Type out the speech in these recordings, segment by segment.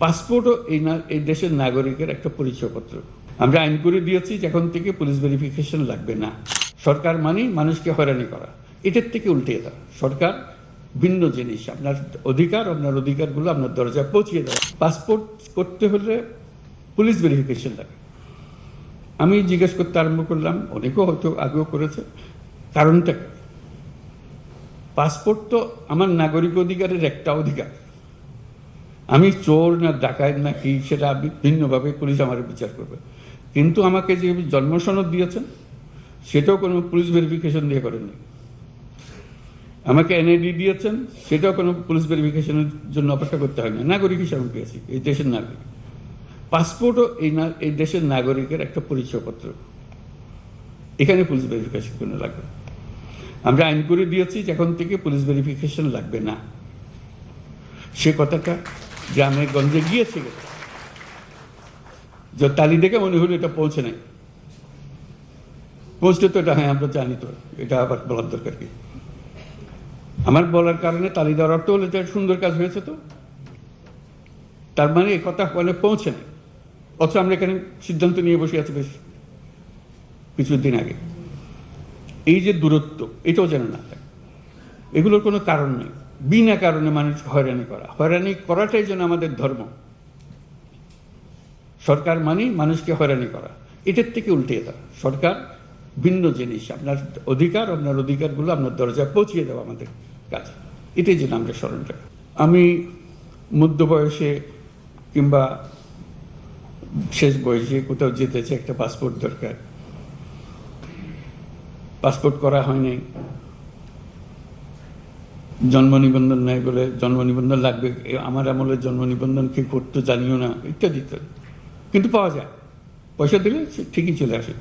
পাসপোর্টও এই না, এই দেশের নাগরিকের একটা পরিচয়পত্র। আমরা আইন করে দিয়েছি যে এখন থেকে পুলিশ ভেরিফিকেশন লাগবে না। সরকার মানেই মানুষকে হয়রানি করা। এটার থেকে উল্টে দেওয়া। সরকার ভিন্ন জিনিস। আপনার অধিকার, আপনার অধিকারগুলো আপনার দরজায় পৌঁছিয়ে দেওয়া। পাসপোর্ট করতে হলে পুলিশ ভেরিফিকেশন লাগে। আমি জিজ্ঞেস করতে আরম্ভ করলাম, অনেকেও হয়তো আগেও করেছে। কারণটা পাসপোর্ট তো আমার নাগরিক অধিকারের একটা অধিকার। আমি চোর না ডাকাত না কি, সেটা ভিন্নভাবে পুলিশ আমার বিচার করবে। কিন্তু আমাকে যে জন্মসনদ দিয়েছেন, সেটাও কোনো পুলিশ ভেরিফিকেশন দিয়ে করেননি। আমাকে এনআইডি দিয়েছেন, সেটাও কোনো পুলিশ ভেরিফিকেশনের জন্য অপেক্ষা করতে হয় না নাগরিক হিসাবে পেয়েছি, এই দেশের নাগরিক। পাসপোর্টও এই না, এই দেশের নাগরিকের একটা পরিচয়পত্র। এখানে পুলিশ ভেরিফিকেশন কোনো লাগবে আমরা আইন করে দিয়েছি এখন থেকে পুলিশ ভেরিফিকেশন লাগবে না। সে কথাটা গ্রামে গঞ্জে গিয়েছে। তালি দেখে মনে হলো এটা পৌঁছে নাই। পৌঁছতে তো এটা হ্যাঁ আমরা জানি তো, এটা আবার বলার দরকার কি? আমার বলার কারণে তালি দেওয়ার অর্থ হলো যে সুন্দর কাজ হয়েছে তো। তার মানে এই কথা মানে পৌঁছে নাই। অথচ আমরা এখানে সিদ্ধান্ত নিয়ে বসে আছি বেশ কিছুদিন আগে। এই যে দূরত্ব, এটাও যেন না থাকে এগুলোর কোনো কারণ নেই। বিনা কারণে মানুষ হয়রানি করা। হয়রানি করাটাই যেন আমাদের ধর্ম। সরকার মানেই মানুষকে হয়রানি করা। এটার থেকে উল্টে দেওয়া। সরকার ভিন্ন জিনিস। আপনার অধিকার, আপনার অধিকারগুলো আপনার দরজায় পৌঁছিয়ে দেওয়া আমাদের কাজ। এটাই যেন আমরা স্মরণ রাখি। আমি মধ্য বয়সে কিংবা শেষ বয়সে কোথাও যেতেছে একটা পাসপোর্ট দরকার। পাসপোর্ট করা হয়নি জন্ম নিবন্ধন নাই বলে জন্ম নিবন্ধন লাগবে আমার আমলে জন্ম নিবন্ধন কি করতো জানিও না, ইত্যাদি ইত্যাদি। কিন্তু পাওয়া যায়। পয়সা দিলে ঠিকই চলে আসে।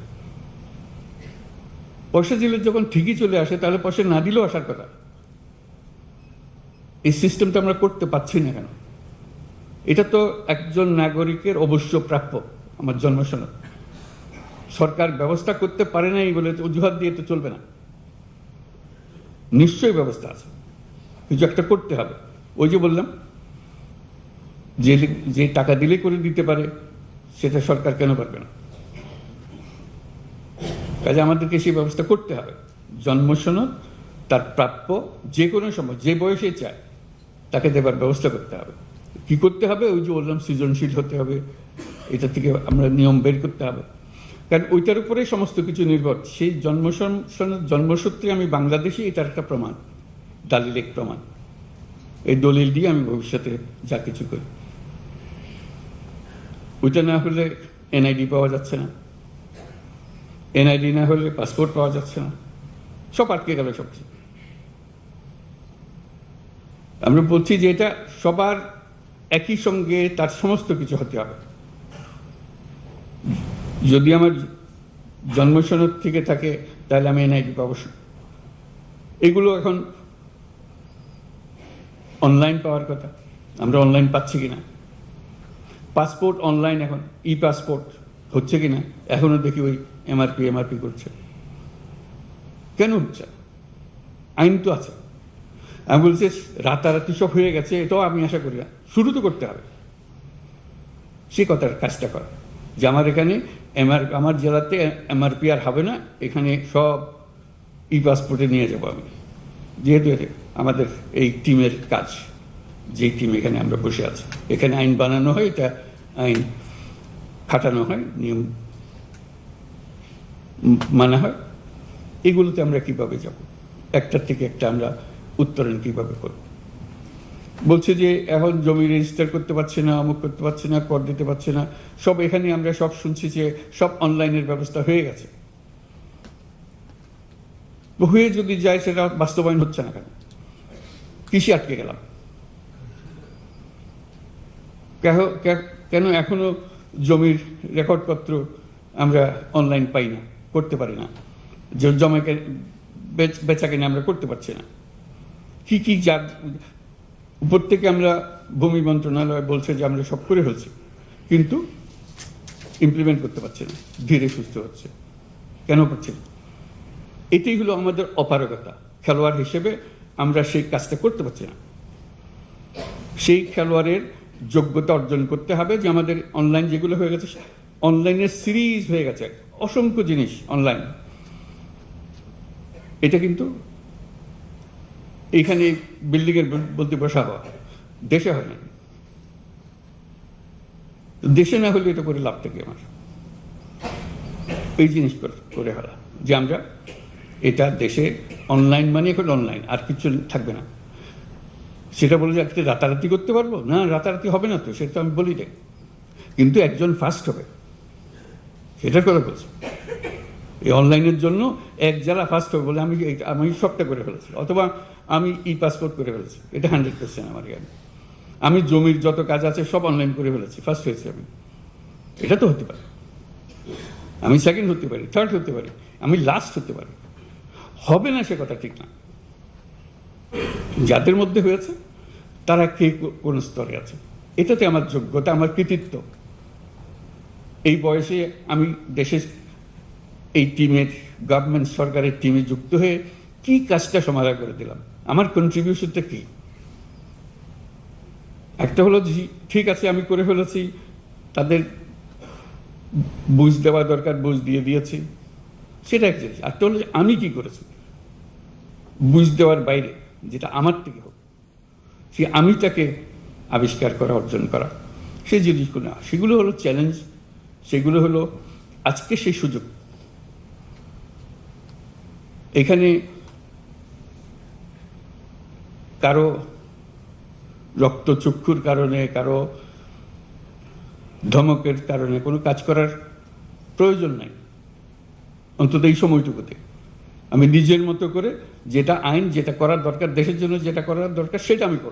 পয়সা দিলে যখন ঠিকই চলে আসে, তাহলে পয়সা না দিলেও আসার কথা। এই সিস্টেমটা আমরা করতে পারছি না কেন? এটা তো একজন নাগরিকের অবশ্য প্রাপ্য আমার জন্মসনদ। সরকার ব্যবস্থা করতে পারে নাই বলে অজুহাত দিয়ে তো চলবে না। নিশ্চয়ই ব্যবস্থা আছে। কিছু একটা করতে হবে। ওই যে বললাম, যে যে টাকা দিলে করে দিতে পারে, সেটা সরকার কেন পারবে না? কাজে আমাদেরকে সেই ব্যবস্থা করতে হবে। জন্মসনদ তার প্রাপ্য যে কোনো সময়, যে বয়সে চায়, তাকে দেবার ব্যবস্থা করতে হবে। কি করতে হবে? ওই যে বললাম, সৃজনশীল হতে হবে। এটা থেকে আমরা নিয়ম বের করতে হবে। কারণ ওইটার উপরেই সমস্ত কিছু নির্ভর। সেই জন্মসন জন্মসূত্রে আমি বাংলাদেশি এটার একটা প্রমাণ। দালিলিক প্রমাণ। এই দলিল দিয়ে আমি ভবিষ্যতে যা কিছু করি। ওইটা না হলে এনআইডি পাওয়া যাচ্ছে না। এনআইডি না হলে পাসপোর্ট পাওয়া যাচ্ছে না। সব আটকে গেল সব কিছু। আমরা বলছি যে এটা সবার একই সঙ্গে তার সমস্ত কিছু হতে হবে। যদি আমার জন্মসনদ থেকে থাকে, তাহলে আমি এনআইডি পাবো। এগুলো এখন অনলাইন পাওয়ার কথা। আমরা অনলাইন পাচ্ছি কিনা? পাসপোর্ট অনলাইন এখন। ই পাসপোর্ট হচ্ছে কিনা? এখনও দেখি ওই এমআরপি এমআরপি করছে। কেন হচ্ছে? আইন তো আছে। আমি বলছি, রাতারাতি সব হয়ে গেছে, এটাও আমি আশা করি না। শুরু তো করতে হবে। সে কথার কাজটা করা। যে আমার এখানে এমআর আমার জেলাতে এমআরপি আর হবে না, এখানে সব ই পাসপোর্টে নিয়ে যাব আমি। যেহেতু আমাদের এই টিমের কাজ যেই টিম এখানে আমরা বসে আছি। এখানে আইন বানানো হয়, এটা আইন খাটানো হয়, নিয়ম মানা হয়। এগুলোতে আমরা কীভাবে যাব? একটার থেকে একটা আমরা উত্তরণ কীভাবে করব? বলছে যে এখন জমি রেজিস্টার করতে পারছে না, অমুক করতে পারছে না, কর দিতে পারছে না। সব এখানে আমরা সব শুনছি যে সব অনলাইনের ব্যবস্থা হয়ে গেছে। হয়ে যদি যায়, সেটা বাস্তবায়ন হচ্ছে না কেন? কৃষি আটকে গেলাম। কেন এখনও জমির রেকর্ডপত্র আমরা অনলাইন পাই না, করতে পারি না? জমাকে বেচ- কিনে আমরা করতে পারছি না। কি কি যা উপর থেকে আমরা ভূমি মন্ত্রণালয় বলছে যে আমরা সব করে ফেলছি, কিন্তু ইমপ্লিমেন্ট করতে পারছি না, ধীরে সুস্থ হচ্ছে। কেন করছে না? এটাই হলো আমাদের অপারগতা। খেলোয়াড় হিসেবে আমরা সেই কাজটা করতে পারছি না। সেই খেলোয়াড়ের যোগ্যতা অর্জন করতে হবে যে আমাদের অনলাইন যেগুলো হয়ে গেছে অনলাইনের সিরিজ হয়ে গেছে। অসংখ্য জিনিস অনলাইন এটা কিন্তু এইখানে বিল্ডিংয়ের বলতে বসা হওয়া দেশে হয় না। দেশে না হলে এটা করে লাভ থাকে আমার। এই জিনিস করে- করে হলা যে আমরা এটা দেশে অনলাইন মানে এখন অনলাইন আর কিছু থাকবে না। সেটা বলে যে আজকে রাতারাতি করতে পারব? না, রাতারাতি হবে না তো, সেটা আমি বলি নাই কিন্তু একজন ফার্স্ট হবে। সেটার কথা বলছি। এই অনলাইনের জন্য এক জেলা ফার্স্ট হবে বলে আমি আমি সবটা করে ফেলেছি। অথবা আমি ই পাসপোর্ট করে ফেলেছি। এটা হান্ড্রেড পার্সেন্ট আমার জ্ঞান। আমি জমির যত কাজ আছে সব অনলাইন করে ফেলেছি। ফার্স্ট হয়েছি আমি। এটা তো হতে পারে। আমি সেকেন্ড হতে পারি থার্ড হতে পারি। আমি লাস্ট হতে পারি। হবে না সে কথা ঠিক না। যাদের মধ্যে হয়েছে, তারা কে কোন স্তরে আছে? এটাতে আমার যোগ্যতা, আমার কৃতিত্ব। এই বয়সে আমি দেশের এই টিমের গভর্নমেন্ট সরকারের টিমে যুক্ত হয়ে কি কাজটা সমাধান করে দিলাম? আমার কন্ট্রিবিউশনটা কি? একটা হলো ঠিক আছে, আমি করে ফেলেছি, তাদের বুঝ দেওয়া দরকার, বুঝ দিয়ে দিয়েছি। সেটা এক জিনিস। আর হলো আমি কি করেছি? বুঝ দেওয়ার বাইরে, যেটা আমার থেকে হোক সে আমিটাকে আবিষ্কার করা, অর্জন করা সেই জিনিসগুলো সেগুলো হলো চ্যালেঞ্জ সেগুলো হলো আজকে সেই সুযোগ। এখানে কারও রক্তচক্ষুর কারণে, কারও ধমকের কারণে কোনো কাজ করার প্রয়োজন নাই। অন্তত এই সময়টুকুতে। আমি নিজের মতো করে যেটা আইন, যেটা করার দরকার, দেশের জন্য যেটা করার দরকার, সেটা আমি করব।